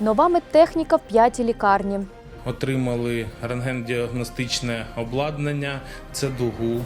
Нова медтехніка в п'ятій лікарні. Отримали рентген-діагностичне обладнання, це дугу,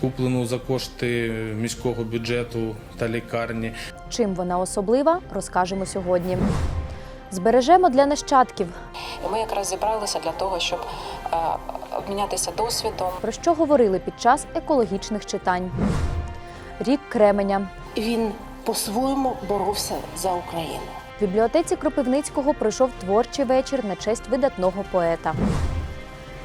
куплену за кошти міського бюджету та лікарні. Чим вона особлива, розкажемо сьогодні. Збережемо для нащадків, І ми якраз зібралися для того, щоб е, обмінятися досвідом. про що говорили під час екологічних читань. Рік Кременя. Він по-своєму боровся за Україну. В бібліотеці Кропивницького пройшов творчий вечір на честь видатного поета.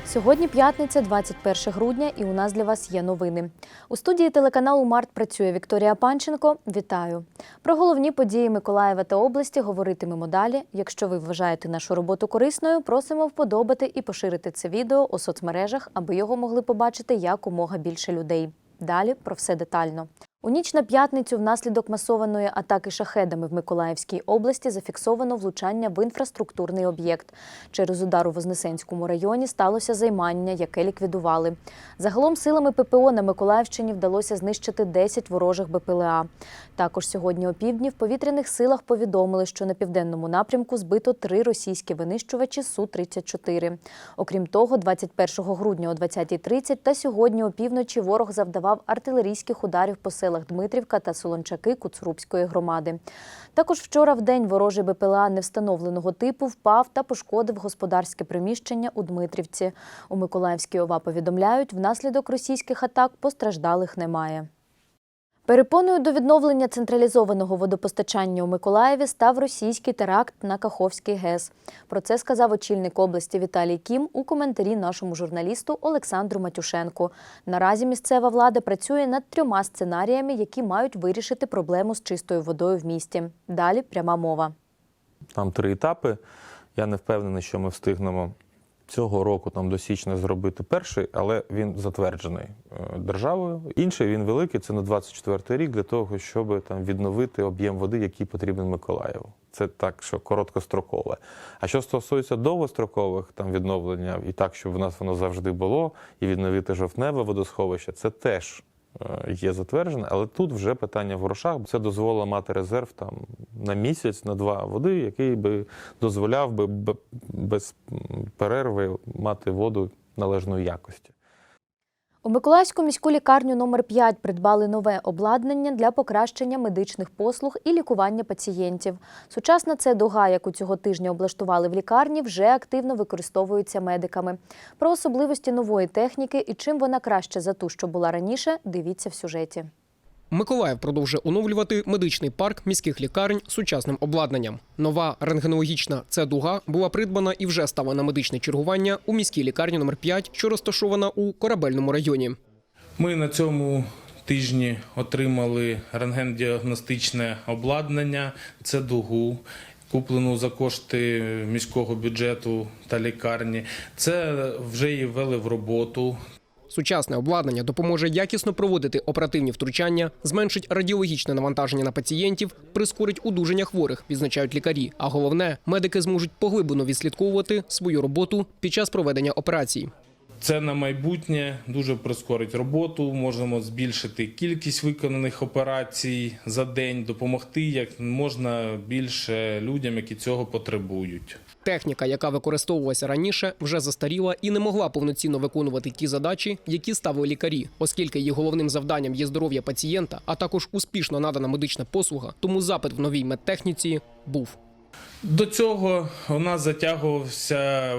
Сьогодні п'ятниця, 21 грудня, і у нас для вас є новини. У студії телеканалу Март працює Вікторія Панченко. Вітаю! Про головні події Миколаєва та області говоритимемо далі. Якщо ви вважаєте нашу роботу корисною, просимо вподобати і поширити це відео у соцмережах, аби його могли побачити якомога більше людей. Далі про все детально. У ніч на п'ятницю внаслідок масованої атаки шахедами в Миколаївській області зафіксовано влучання в інфраструктурний об'єкт. Через удар у Вознесенському районі сталося займання, яке ліквідували. Загалом силами ППО на Миколаївщині вдалося знищити 10 ворожих БПЛА. Також сьогодні опівдні в повітряних силах повідомили, що на південному напрямку збито три російські винищувачі Су-34. Окрім того, 21 грудня о 20.30 та сьогодні опівночі ворог завдавав артилерійських ударів по селах Дмитрівка та Солончаки Куцрубської громади. Також вчора в день ворожий БПЛА невстановленого типу впав та пошкодив господарське приміщення у Дмитрівці. У Миколаївській ОВА повідомляють, внаслідок російських атак постраждалих немає. Перепоною до відновлення централізованого водопостачання у Миколаєві став російський теракт на Каховський ГЕС. Про це сказав очільник області Віталій Кім у коментарі нашому журналісту Олександру Матюшенку. Наразі місцева влада працює над трьома сценаріями, які мають вирішити проблему з чистою водою в місті. Далі пряма мова. Там три етапи. Я не впевнений, що ми встигнемо цього року там до січня зробити перший, але він затверджений е, державою. Інший він великий, це на 24 рік для того, щоб там відновити об'єм води, який потрібен Миколаєву. Це так, що короткострокове. А що стосується довгострокових там відновлення, і так, щоб в нас воно завжди було, і відновити жовтневе водосховище, це теж є затверджене, але тут вже питання в грошах. Це дозволило мати резерв там на місяць, на два води, який би дозволяв би без перерви мати воду належної якості. У Миколаївську міську лікарню номер 5 придбали нове обладнання для покращення медичних послуг і лікування пацієнтів. Сучасна це дога, яку цього тижня облаштували в лікарні, вже активно використовується медиками. Про особливості нової техніки і чим вона краще за ту, що була раніше, дивіться в сюжеті. Миколаїв продовжує оновлювати медичний парк міських лікарень сучасним обладнанням. Нова рентгенологічна це дуга була придбана і вже стала на медичне чергування у міській лікарні номер 5 що розташована у корабельному районі. Ми на цьому тижні отримали рентген-діагностичне обладнання, це дугу. Куплену за кошти міського бюджету та лікарні. Це вже її ввели в роботу. Сучасне обладнання допоможе якісно проводити оперативні втручання, зменшить радіологічне навантаження на пацієнтів, прискорить удуження хворих, відзначають лікарі. А головне, медики зможуть поглиблено відслідковувати свою роботу під час проведення операцій. Це на майбутнє дуже прискорить роботу. Можемо збільшити кількість виконаних операцій за день, допомогти як можна більше людям, які цього потребують. Техніка, яка використовувалася раніше, вже застаріла і не могла повноцінно виконувати ті задачі, які ставили лікарі, оскільки її головним завданням є здоров'я пацієнта, а також успішно надана медична послуга. Тому запит в новій медтехніці був. До цього у нас затягувався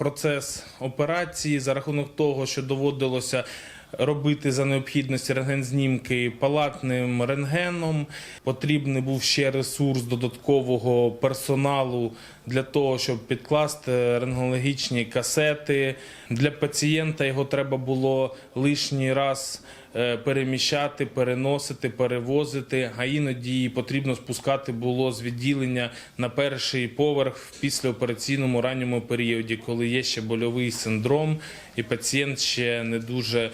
процес операції за рахунок того, що доводилося робити за необхідності рентгензнімки палатним рентгеном. Потрібний був ще ресурс додаткового персоналу для того, щоб підкласти рентгенологічні касети. Для пацієнта його треба було лишній раз е, переміщати, переносити, перевозити, а іноді потрібно спускати було з відділення на перший поверх в післяопераційному ранньому періоді, коли є ще больовий синдром, і пацієнт ще не дуже е,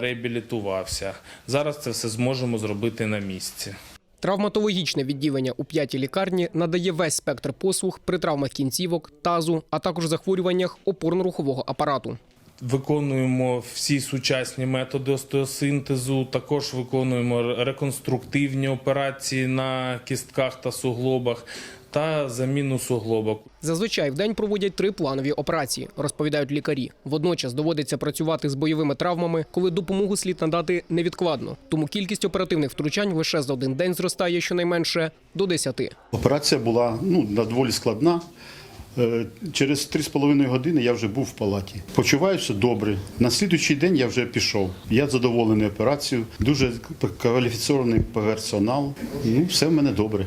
реабілітувався. Зараз це все зможемо зробити на місці. Травматологічне відділення у п'ятій лікарні надає весь спектр послуг при травмах кінцівок, тазу, а також захворюваннях опорно-рухового апарату. Виконуємо всі сучасні методи остеосинтезу, також виконуємо реконструктивні операції на кістках та суглобах. Та заміну суглобок. Зазвичай в день проводять три планові операції, розповідають лікарі. Водночас доводиться працювати з бойовими травмами, коли допомогу слід надати невідкладно. Тому кількість оперативних втручань лише за один день зростає щонайменше до 10. Операція була ну, доволі складна. Е, Через 3,5 години я вже був в палаті. Почуваюся добре. На слідуючий день я вже пішов. Я задоволений операцією, дуже кваліфіційний персонал. Ну, все в мене добре.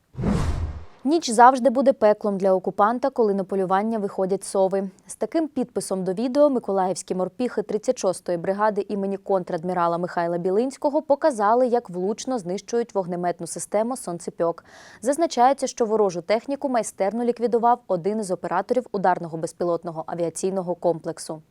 Ніч завжди буде пеклом для окупанта, коли на полювання виходять сови. З таким підписом до відео миколаївські морпіхи 36-ї бригади імені контрадмірала Михайла Білинського показали, як влучно знищують вогнеметну систему «Сонцепьок». Зазначається, що ворожу техніку майстерно ліквідував один із операторів ударного безпілотного авіаційного комплексу.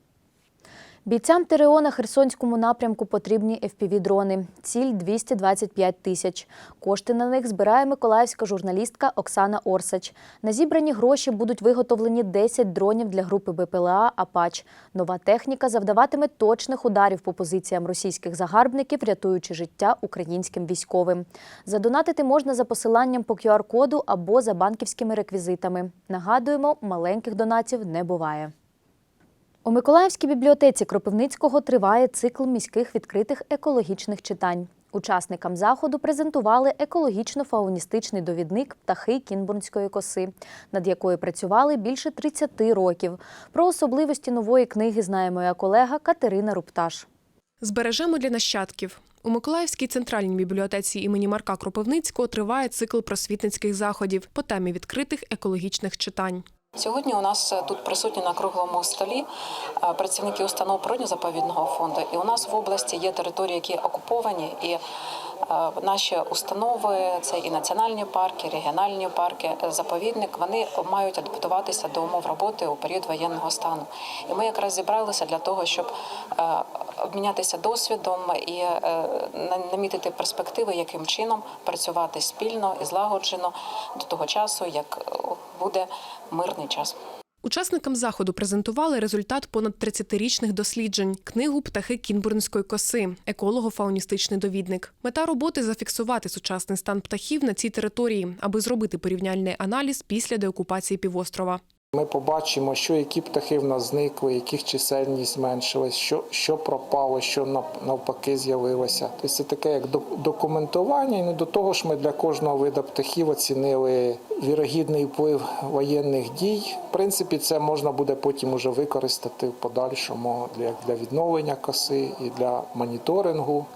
Бійцям ТРО на Херсонському напрямку потрібні FPV-дрони. Ціль 225 тисяч. Кошти на них збирає миколаївська журналістка Оксана Орсач. На зібрані гроші будуть виготовлені 10 дронів для групи БПЛА «Апач». Нова техніка завдаватиме точних ударів по позиціям російських загарбників, рятуючи життя українським військовим. Задонатити можна за посиланням по QR-коду або за банківськими реквізитами. Нагадуємо, маленьких донатів не буває. У Миколаївській бібліотеці Кропивницького триває цикл міських відкритих екологічних читань. Учасникам заходу презентували екологічно-фауністичний довідник птахи Кінбурнської коси, над якою працювали більше 30 років. Про особливості нової книги знає моя колега Катерина Рупташ. Збережемо для нащадків. У Миколаївській центральній бібліотеці імені Марка Кропивницького триває цикл просвітницьких заходів по темі відкритих екологічних читань. Сьогодні у нас е, тут присутні на круглому столі е, працівники установ природньо-заповідного фонду. І у нас в області є території, які окуповані, і е, наші установи, це і національні парки, і регіональні парки, заповідник. Вони мають адаптуватися до умов роботи у період воєнного стану. І ми якраз зібралися для того, щоб обмінятися досвідом і намітити перспективи, яким чином працювати спільно і злагоджено до того часу, як буде мирний час. Учасникам заходу презентували результат понад 30-річних досліджень книгу Птахи Кінбурнської коси, еколого-фауністичний довідник. Мета роботи зафіксувати сучасний стан птахів на цій території, аби зробити порівняльний аналіз після деокупації півострова. Ми побачимо, що які птахи в нас зникли, яких чисельність зменшилась, що, що пропало, що навпаки з'явилося. Тобто це таке як документування, і не до того ж ми для кожного виду птахів оцінили вірогідний вплив воєнних дій. В принципі, це можна буде потім уже використати в подальшому для, для відновлення коси і для моніторингу.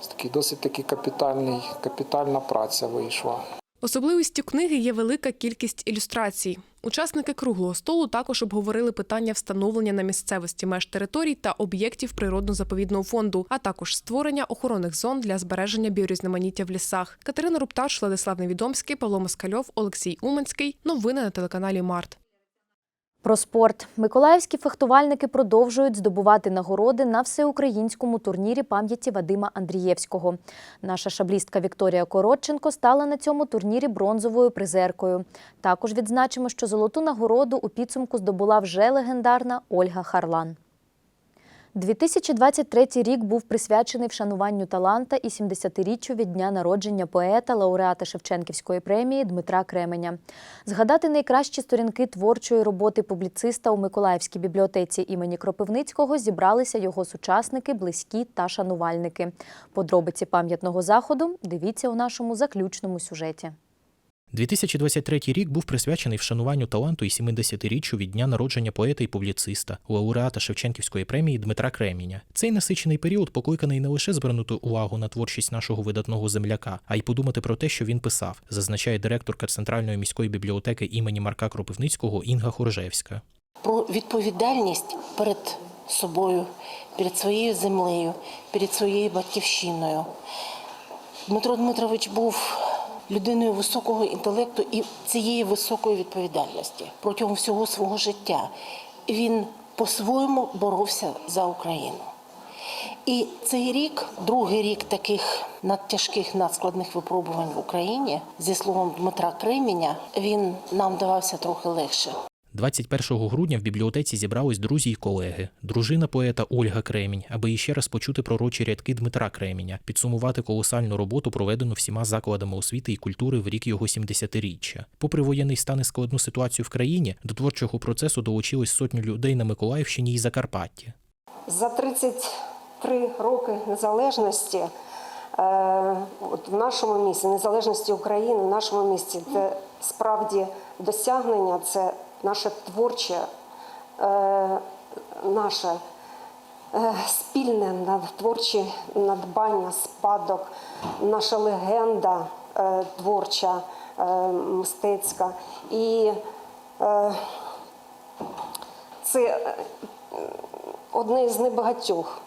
Це такий досить таки капітальний, капітальна праця вийшла. Особливістю книги є велика кількість ілюстрацій. Учасники круглого столу також обговорили питання встановлення на місцевості меж територій та об'єктів природно-заповідного фонду, а також створення охоронних зон для збереження біорізноманіття в лісах. Катерина Рупташ, Владислав Невідомський, Павло Москальов, Олексій Уманський. Новини на телеканалі Март. Про спорт. Миколаївські фехтувальники продовжують здобувати нагороди на всеукраїнському турнірі пам'яті Вадима Андрієвського. Наша шаблістка Вікторія Коротченко стала на цьому турнірі бронзовою призеркою. Також відзначимо, що золоту нагороду у підсумку здобула вже легендарна Ольга Харлан. 2023 рік був присвячений вшануванню таланта і 70-річчю від дня народження поета, лауреата Шевченківської премії Дмитра Кременя. Згадати найкращі сторінки творчої роботи публіциста у Миколаївській бібліотеці імені Кропивницького зібралися його сучасники, близькі та шанувальники. Подробиці пам'ятного заходу дивіться у нашому заключному сюжеті. 2023 рік був присвячений вшануванню таланту і 70-річчю від дня народження поета і публіциста, лауреата Шевченківської премії Дмитра Креміня. Цей насичений період покликаний не лише звернути увагу на творчість нашого видатного земляка, а й подумати про те, що він писав, зазначає директорка Центральної міської бібліотеки імені Марка Кропивницького Інга Хоржевська. Про відповідальність перед собою, перед своєю землею, перед своєю батьківщиною. Дмитро Дмитрович був людиною високого інтелекту і цієї високої відповідальності протягом всього свого життя. Він по-своєму боровся за Україну. І цей рік, другий рік таких надтяжких надскладних випробувань в Україні, зі словом Дмитра Креміня, він нам давався трохи легше. 21 грудня в бібліотеці зібрались друзі й колеги, дружина поета Ольга Кремінь, аби іще раз почути пророчі рядки Дмитра Креміня, підсумувати колосальну роботу, проведену всіма закладами освіти і культури в рік його 70-річчя. Попри воєнний стан і складну ситуацію в країні, до творчого процесу долучились сотні людей на Миколаївщині і Закарпатті. За 33 роки незалежності е, от в нашому місті, незалежності України, в нашому місті, це справді досягнення, це наше творче, е, наше е, спільне творче надбання, спадок, наша легенда е, творча, е, мистецька. І е, це одне з небагатьох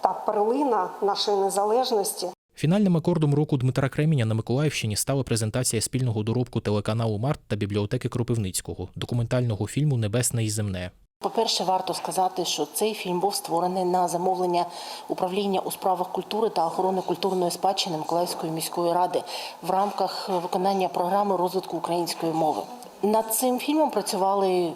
та перлина нашої незалежності. Фінальним акордом року Дмитра Креміня на Миколаївщині стала презентація спільного доробку телеканалу Март та бібліотеки Кропивницького документального фільму Небесне і земне. По-перше, варто сказати, що цей фільм був створений на замовлення управління у справах культури та охорони культурної спадщини Миколаївської міської ради в рамках виконання програми розвитку української мови. Над цим фільмом працювали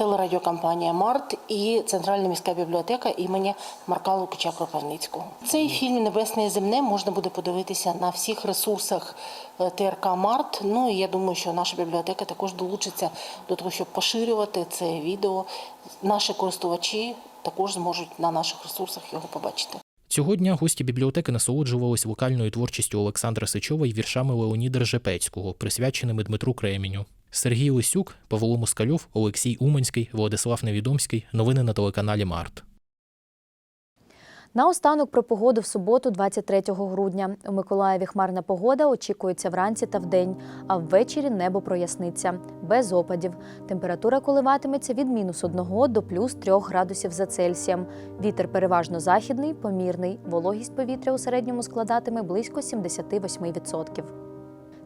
телерадіокомпанія Март і Центральна міська бібліотека імені Марка Лукича Кропивницького. Цей фільм Небесне і земне можна буде подивитися на всіх ресурсах е, ТРК Март. Ну і я думаю, що наша бібліотека також долучиться до того, щоб поширювати це відео. Наші користувачі також зможуть на наших ресурсах його побачити. Цього дня гості бібліотеки насолоджувались вокальною творчістю Олександра Сичова і віршами Леоніда Ржепецького, присвяченими Дмитру Креміню. Сергій Лисюк, Павло Москальов, Олексій Уманський, Владислав Невідомський. Новини на телеканалі Март. Наостанок про погоду в суботу, 23 грудня. У Миколаєві хмарна погода очікується вранці та вдень, а ввечері небо проясниться. Без опадів. Температура коливатиметься від мінус 1 до плюс 3 градусів за Цельсієм. Вітер переважно західний, помірний. Вологість повітря у середньому складатиме близько 78%.